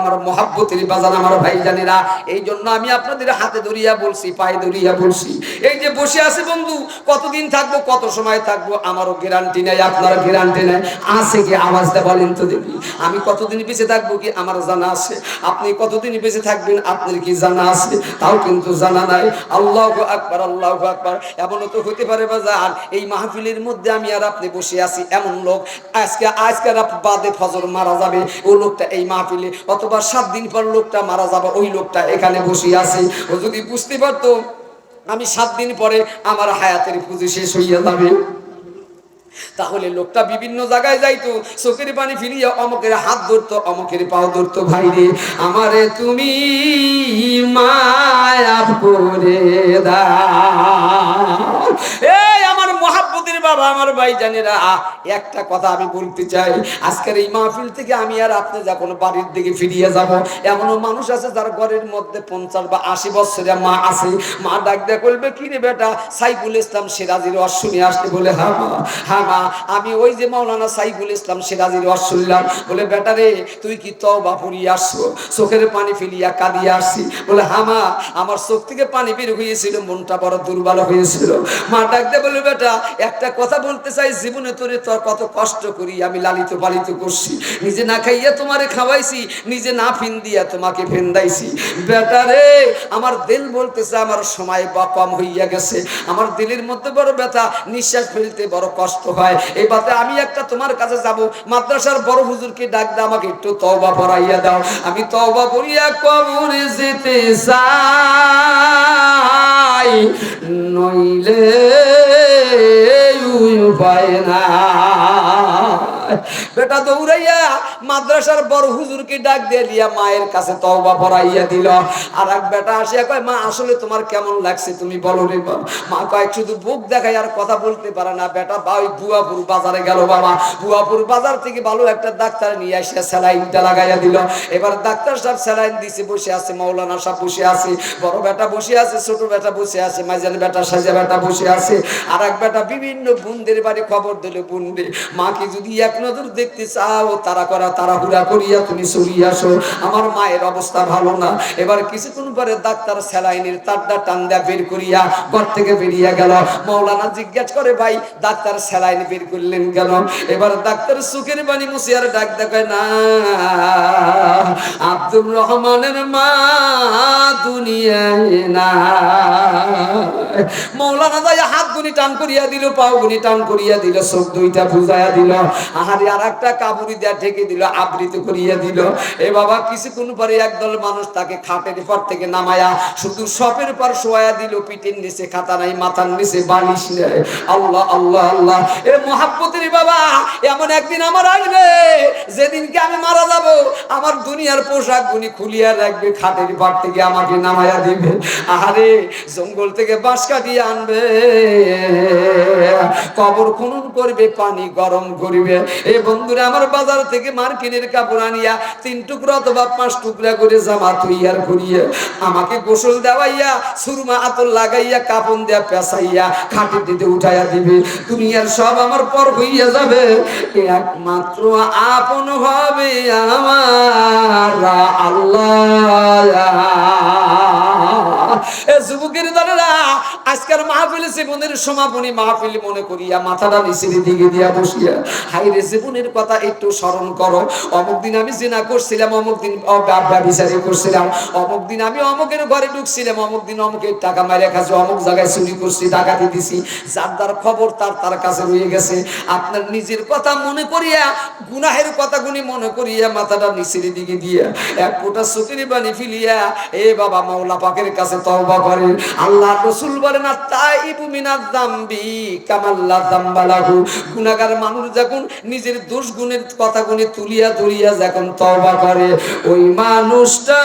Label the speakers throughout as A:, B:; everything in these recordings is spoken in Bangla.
A: আমার মহাব্বতের বাজান আমার ভাই জানেরা এই জন্য আমি আপনাদের হাতে ধরিয়া বলছি, পায়ে ধরিয়া বলছি। এই যে বসে আছে বন্ধু, কতদিন থাকব, কত সময় থাকব, আমারও গ্যারান্টি নেই আপনার গ্যারান্টি নেই। আছে কি আওয়াজটা বলেন তো দেখি। আমি কতদিন বেঁচে থাকব কি আমার জানা আছে? আপনি কতদিন বেঁচে থাকবেন, আপনার কি জানা আছে? তাও কিন্তু জানা নাই। আল্লাহ আকবার আল্লাহ আকবার। এমনও তো হতে পারে বাজার। এই মাহফিলের মধ্যে আমি আর আপনি বসে আছি, এমন লোক। আজকে আজকে বাদে ফজর মারা যাবে। ও লোকটা এই মাহফিলে অথবা সাত দিন পর লোকটা মারা যাবে, ওই লোকটা এখানে বসে আছে। ও যদি বুঝতে পারতো, আমি সাত দিন পরে আমার হায়াতের পুঁজি শেষ হইয়া যাবে। তাহলে লোকটা বিভিন্ন জায়গায় যাইতো, চোখের পানি ফিরিয়ে অমকের হাত ধরতো, অমকের পাও ধরতো, ভাই রে, আমারে তুমি মায়া করে দাও। এই আমার মহাব্বতের বাবা, আমার ভাই জানেরা একটা কথা আমি বলতে চাই। আজকের এই মাহফিল থেকে আমি আর আপনি যখন বাড়ির দিকে ফিরিয়ে যাব, এমনও মানুষ আছে যার ঘরের মধ্যে পঞ্চাশ বা আশি বছরের মা আছে। মা ডাক দেয়া করবে কি রে বেটা, সাইফুল ইসলাম সিরাজির ওয়াজ শুনে আসতে বলে হ্যাঁ মা হ্যাঁ মা, আমি ওই যে মাওলানা সাইফুল ইসলাম সিরাজির ওয়াজ শুনলাম। বলে, বেটা রে, তুই কি তওবা পড়িয়ে আসছো? চোখের পানি ফেলিয়া কাঁদিয়ে আসছি। বলে হ্যাঁ মা, আমার চোখ থেকে পানি বের হয়েছিল, মনটা বড় দুর্বল হয়েছিল। মা ডাক দে বলে বেটা, একটা কথা বলতে চাই, জীবনে তোরে তোর কত কষ্ট করি, আমি লালিত পালিত করছি। নিজে না খাইয়া তোমারে খাওয়াইছি, নিজে না ফিন দিয়া তোমাকে ফেন্দাইছি। বেটা রে, আমার দিল বলতেছে, আমার সময় বা কম হইয়া গেছে। আমার দিলের মধ্যে বড় ব্যথা, নিঃশ্বাস ফেলতে বড় কষ্ট হয়। এই বাতে আমি একটা তোমার কাছে যাব, মাদ্রাসার বড় হুজুরকে ডাক দে, আমাকে একটু তওবা পড়াইয়া দাও। আমি তওবা পড়িয়া কবরে যেতে চাই, নইলে উপায় না। বেটা দৌড়াইয়া মাদ্রাসার বড় হুজুরকে ডাক দিয়ে দিয়া মায়ের কাছে তওবা পড়াইয়া দিল। আর এক বেটা আসিয়া কয়, মা, আসলে তোমার কেমন লাগছে তুমি বলো রে। মা। কয়েক শুধু বুক দেখায় আর কথা বলতে পারে না বেটা ওই বুয়াপুর বাজারে গেল বাবা। বুয়াপুর বাজার থেকে ভালো একটা ডাক্তার নিয়ে আসিয়া স্যালাইনটা লাগাইয়া দিল। এবার ডাক্তার সাহেব স্যালাইন দিছে, বসে আছে মৌলানা সাহেব বসে আছে, বড় বেটা বসে আছে, ছোট বেটা বসে আছে মাইজান বেটা সাজা বেটা বসে আছে। আর এক বেটা বিভিন্ন বুনদের বাড়ি খবর দিল বুনদে মাকে যদি এক নজর দেখতে চাও, তারা করা তারা হুড়া করিয়া তুমি সরিয়ে আসো। আমার মায়ের অবস্থা ভালো না। এবার কিছুক্ষণ পরে ডাক্তার স্যালাইনের তারটা টান দেয়া বের করিয়া ঘর থেকে বেরিয়ে গেল। মৌলানা জিজ্ঞেস করে, ভাই, ডাক্তার স্যালাইন বের করলেন কেন? এবার ডাক্তার সুখের বাণী মুসিয়ার ডাক দেখায়, না আব্দুর রহমানের মা দুনিয়ায় না মৌলানা যাই হাত গুনি টান করিয়া দিল, পাও গুনি টান করিয়া দিল, চোখ দুইটা বুঝাইয়া দিল। আহারে আর একটা কাবুরি দেয়া ঢেকে দিল, আবৃত করিয়া দিল। এ বাবা, কিছুক্ষণ পরে একদল মানুষ তাকে খাটের পর থেকে নামায়া শুধু সপের পর শোয়া দিল, পিঠের নিচে খাতা নাই, মাথার নিচে বালিশ নেই। আল্লাহ আল্লাহ আল্লাহ। এ মহাব্বতের বাবা, এমন একদিন আমার আসবে, যেদিনকে আমি মারা যাব, আমার দুনিয়ার পোশাক গুনি খুলিয়া রাখবে, খাটের পর থেকে আমাকে নামায়া দিবে। আহারে, জঙ্গল থেকে বাঁশ কাটিয়ে আনবে। কবর খনন করবে, পানি গরম করবে। এই বন্ধুরা, আমার বাজার থেকে মার্কিনের কাপড় আনিয়া তিন টুকরা অথবা পাঁচ টুকরা করে জামা তৈয়ার করিয়ে আমাকে গোসল দেওয়াইয়া, সুরমা আতর লাগাইয়া, কাপন দেয়া পেঁচাইয়া খাটে দিতে উঠাইয়া দিবে। দুনিয়ার সব আমার পর হইয়া যাবে। একমাত্র আপন হবে আমার। আল্লাহ। যুবকের আজকের জীবনের সমাপনী মনে করিয়া মাথাটা নিচের দিকে দিয়া বসিয়া জীবনের কথা একটু স্মরণ করো। অমুক দিন আমি জেনা করছিলাম, অমুক দিন ব্যবসায়ী করছিলাম। অমুক দিন আমি অমুকের ঘরে ঢুকছিলাম, অমুক দিন অমুকের টাকা মারে খাচ্ছি অমুক জায়গায় চুরি করছি দিছি। যার যার খবর তার তার কাছে রয়ে গেছে। আপনার নিজের কথা মনে করিয়া, গুনাহের কথা গুনি মনে করিয়া মাথাটা নিচের দিকে দিয়া, এক ফোঁটা চোখের বানি ফিলিয়া, এ বাবা মাওলা পাকের কাছে তওবা করেন। আল্লাহ রসুল বলেন মিনাজ যামবি কামাল্লা যামবালাহু গুনাহগার মানুষ যখন নিজের দোষ গুণের তুলিয়া ধরিয়া যখন তওবা করে, ওই মানুষটা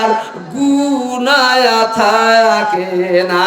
A: আর গুনায়া থাকে না।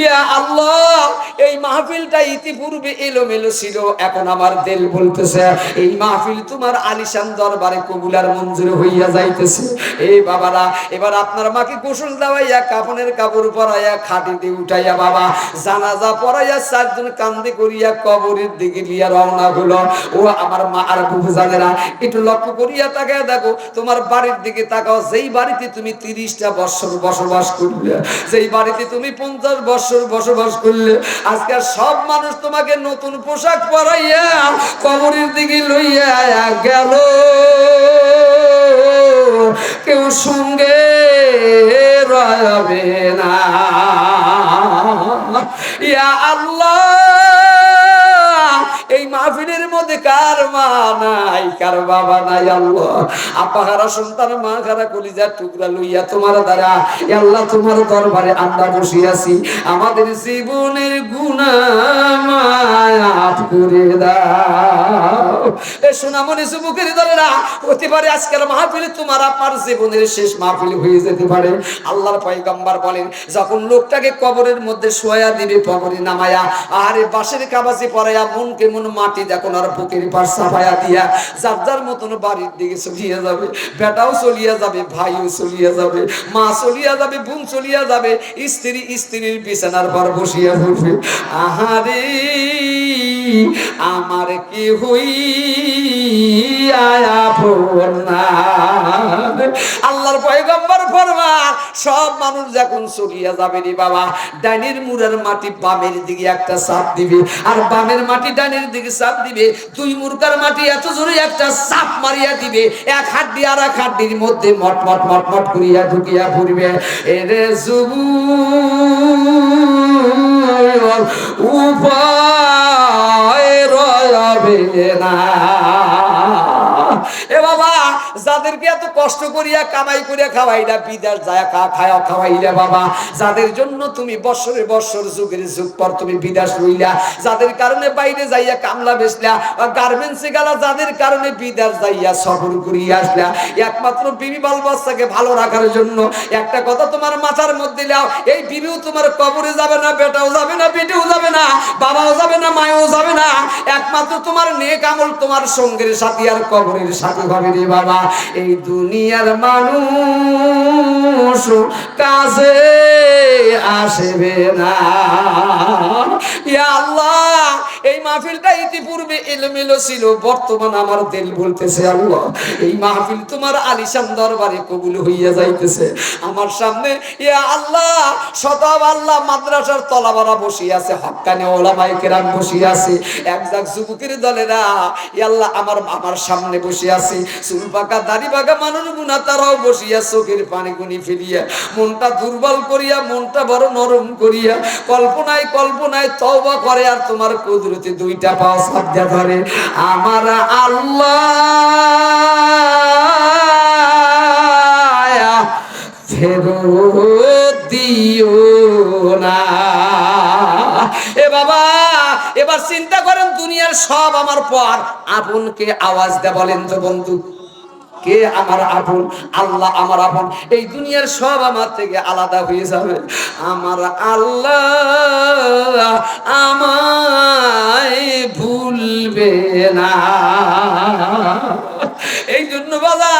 A: ইয়া আল্লাহ, এই মাহফিলটা ইতিপূর্বে এলোমেলো ছিল, এখন আমার দিল বলতেছে, এই মাহফিল তোমার আলিশান দরবারে কবুলার মঞ্জুর হইয়া যাইতেছে। এই বাবারা এবার আপনার মাকে গোসল দেওয়াইয়া কাফনের কাপড় পরাইয়া খাটিতে উঠাইয়া, বাবা, জানাজা পরাইয়া চারজন কান্দে করিয়া কবরের দিকে লিয়া রওনা হলো। ও আমার মা আর বুবু জানেরা, একটু লক্ষ্য করিয়া তাকায় দেখো, তোমার বাড়ির দিকে তাকাও, যেই বাড়িতে তুমি তিরিশটা বছর বসবাস করলে, যেই বাড়িতে তুমি পঞ্চাশ বছর বসবাস করলে, আজকে সব মানুষ তোমাকে নতুন পোশাক পরাইয়া কবরের দিকে লইয়া গেল। কেউ সঙ্গে রবে না। ইয়া আল্লাহ। মাহফিলের মধ্যে কার মা নাই, কার বাবা নাই, আল্লাহ। আপা হারা সন্তান মা হারা কলিজার টুকরা লইয়া তোমার দ্বারা আল্লাহ তোমার দরবারে আমরা বসে আছি আমাদের জীবনের গুণা মায়াফ করে দাও। এ হতে পারে আজকের মাহফিলে তোমার আপনার জীবনের শেষ মাহফিল হয়ে যেতে পারে। আল্লাহর পয়গম্বর বলেন, যখন লোকটাকে কবরের মধ্যে শোয়া দিবে, কবরে নামায়া, আরে বাঁশের কাবাজি পরাইয়া মন কেমন মাটি দেখো আর বুকের পার সাফায়া দিয়া যার যার মতন বাড়ির দিকে চলিয়া যাবে, বেটাও চলিয়া যাবে, ভাইও চলিয়া যাবে, মা চলিয়া যাবে, বোন চলিয়া যাবে, স্ত্রী স্ত্রীর বিছানার পর বসিয়া পড়বে। আহারে! আমার কি হই? আয়া আল্লাহর পয়গম্বর ফরমান, সব মানুষ যখন চলিয়া যাবে রে বাবা, ডাইনের মুড়ার মাটি বামের দিকে একটা চাপ দিবে। আর বামের মাটি ডাইনের দিকে চাপ দিবে, দুই মুরকার মাটি এত জোরে একটা চাপ মারিয়া দিবে, এক হাড্ডি আর এক হাড্ডির মধ্যে মট মট মট মট করিয়া ঢুকিয়া পড়বে এরে জুবু উপায় যাদের কারণে বাইরে যাইয়া কামলা গার্মেন্টসে গেলা, যাদের কারণে যাইয়া সফর করিয়া একমাত্র বিবি বাল বাচ্চাকে ভালো রাখার জন্য একটা কথা তোমার মাথার মধ্যে লাও, এই বিবিও তোমার কবরে যাবে না, বেটাও যাবে না, বেটেও যাবে না, বাবাও যাবে না, মায়ও একমাত্র তোমার নেক আমল তোমার সঙ্গের সাথী আর কবরের সাথী হবে রে বাবা। এই দুনিয়ার মানুষ কাছে আসবে না। আল্লাহ, এই মাহফিলটা ইতিপূর্বে এলোমেলো ছিল, বর্তমান আমার দিল বলতেছে, আল্লাহ, এই মাহফিল তোমার আলিশান দরবারে কবুল হইয়া যাইতেছে। আমার সামনে, ইয়া আল্লাহ শতাব আল্লাহ মাদ্রাসার তলাবারা বসে আছে হক্কানে ওলামাই কেরাম বসে আছে। এক জাক যুবকের দলেরা আল্লাহ, আমার আমার সামনে বসে আছে। চুল পাকা, দাড়ি পাকা মানুষ গুনা, তারাও বসিয়া চোখের পানি গুনি ফেলিয়া। মনটা দুর্বল করিয়া, মনটা বড় নরম করিয়া। কল্পনায় কল্পনায় তওবা করে, আর তোমার কুদরতে দুইটা পাও সাধ্যা ধরে। আমার আল্লাহ, ফেরত দিও না। এ বাবা এবার চিন্তা করেন, দুনিয়ার সব আমার পর। আপনকে আওয়াজ দে বলেন তো বন্ধু, কে আমার আপন আল্লাহ আমার আপন এই দুনিয়ার সব আমার থেকে আলাদা হয়ে যাবে। আমার আল্লাহ আমায় ভুলবে না। এই জন্য বাবা,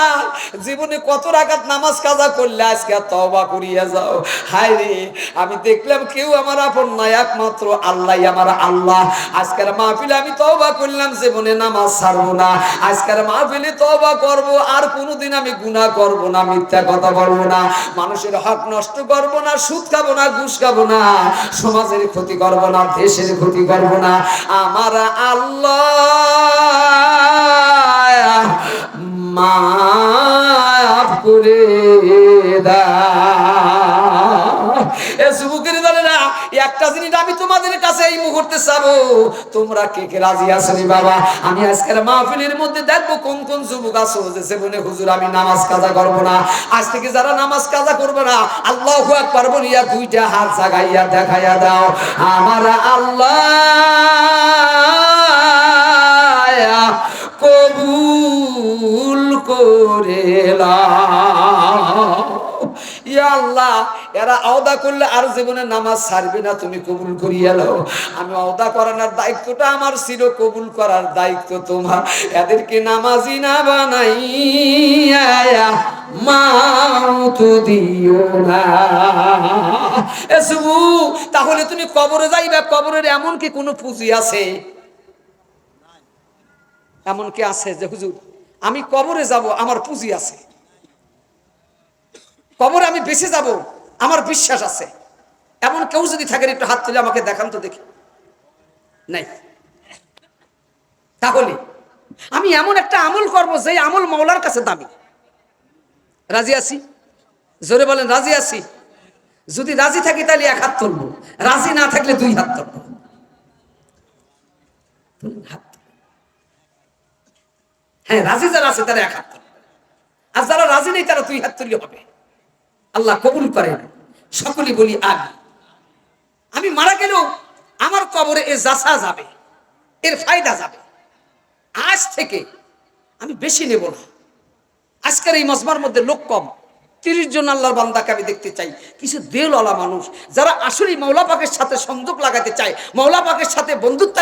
A: জীবনে কত রাকাত নামাজ কাজা করলে আজকে তওবা করিয়া যাও। হায় রে, আমি দেখলাম কেউ আমার আপন না একমাত্র আল্লাহ, আমার আল্লাহ। আজকের মাহফিলে আমি তওবা করলাম, জীবনে নামাজ ছাড়বো না। আজকের মাহফিলে তওবা করব, আর কোনোদিন আমি গুনাহ করব না, মিথ্যা কথা বলব না। মানুষের হক নষ্ট করব না, সুদ খাব না, ঘুষ খাব না। সমাজের ক্ষতি করব না, দেশের ক্ষতি করব না। আমার আল্লাহ মাফ করে একটা জিনিস আমি তোমাদের কাছে এই মুহূর্তে চাবো। তোমরা কে কে রাজি আছো বাবা? আমি আজকের মাহফিলের মধ্যে দেখব কোন কোন যুবক আছো যে জীবনে হুজুর, আমি নামাজ কাজা করব না। আজ থেকে যারা নামাজ কাজা করবে না, আল্লাহ আকবার বলিয়া দুইটা হাত জাগাইয়া দেখাইয়া দাও। আমার আল্লাহ, কবুল আল্লাহ, এরা আওদা করলে আর জীবনে নামাজ না, তুমি কবুল করিয়া আমি আওদা করানোর দায়িত্বটা আমার ছিল, কবুল করার দায়িত্ব তোমার। এদেরকে নামাজি না এসবু তাহলে তুমি কবরে যাইবা? কবরের এমন কি কোনো পুঁজি আছে? এমন কি আছে যে হুজুর আমি কবরে যাব, আমার পুঁজি আছে। কবরে আমি বেঁচে যাব, আমার বিশ্বাস আছে। এমন কেউ যদি থাকেন একটু হাত তুলে আমাকে দেখান তো দেখি। নাই। তাহলে, আমি এমন একটা আমল করব যে আমল মাওলার কাছে দামি। রাজি আছি? জোরে বলেন, রাজি আছি? যদি রাজি থাকি, তাহলে এক হাত তুলবো। রাজি না থাকলে দুই হাত তুলবো। হাত। হ্যাঁ রাজি যারা আছে তারা এক হাত আর যারা রাজি নেই তারা দুই হাত হবে। আল্লাহ কবুল করেন। সকলে বলি আমি মারা গেলেও আমার কবরে এ যাবে, এর ফায়দা যাবে। আজ থেকে আমি বেশি নেব না। আজকের এই মজমার মধ্যে লোক কম। তিরিশ জন আল্লাহর বান্দাকে আমি দেখতে চাই। কিছু দেলওয়ালা মানুষ, যারা আসলে মৌলা পাকের সাথে সংযোগ লাগাতে চায়, মৌলা পাকের সাথে বন্ধুত্ব